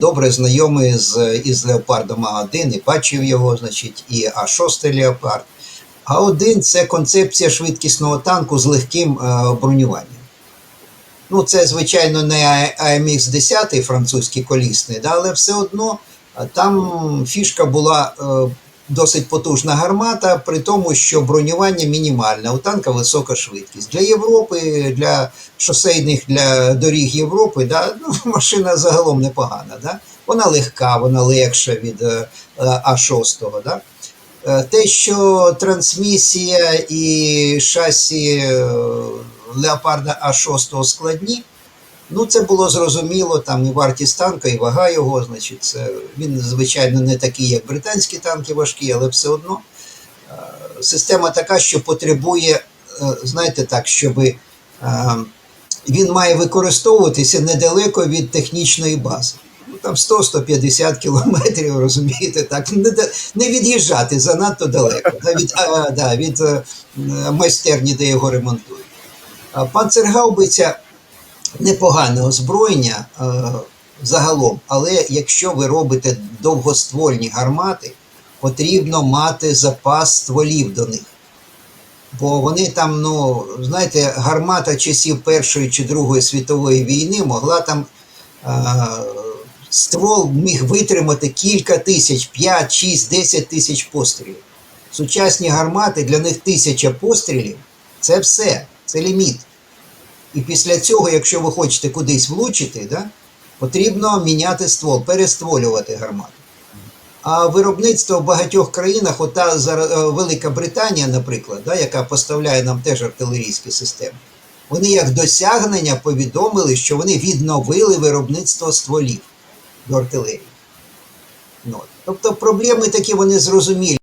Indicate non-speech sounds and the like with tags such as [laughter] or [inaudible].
добре знайомий з із Леопардом А1 і бачив його, значить, і А6 Леопард. А1 це концепція швидкісного танку з легким е, бронюванням. Ну, це, звичайно, не АМХ 10 французький колісний, да, але все одно е, там фішка була е, досить потужна гармата, при тому, що бронювання мінімальне, у танка висока швидкість. Для Європи, для шосейних для доріг Європи, да, ну, [laughs] машина загалом непогана. Да? Вона легка, вона легша від е, е, А6. Да? Е, Те, що трансмісія і шасі Леопарда А6 складні, ну це було зрозуміло, там і вартість танка, і вага його, значить, це, він, звичайно, не такий, як британські танки важкі, але все одно е, система така, що потребує, е, знаєте так, щоб е, він має використовуватися недалеко від технічної бази. Ну, там 100-150 [laughs] кілометрів, розумієте, так, не, від'їжджати занадто далеко да, від, а, да, від майстерні, де його ремонтують. Панцергаубиця непогане озброєння е, загалом, але якщо ви робите довгоствольні гармати, потрібно мати запас стволів до них. Бо вони там, ну, знаєте, гармата часів Першої чи Другої світової війни могла там е, ствол міг витримати кілька тисяч, 5, 6, 10 тисяч пострілів. Сучасні гармати для них тисяча пострілів це все, це ліміт. І після цього, якщо ви хочете кудись влучити, да, потрібно міняти ствол, перестволювати гармату. А виробництво в багатьох країнах, ота е, Велика Британія, наприклад, да, яка поставляє нам теж артилерійські системи, вони як досягнення повідомили, що вони відновили виробництво стволів до артилерії. Ну, тобто проблеми такі вони зрозумілі.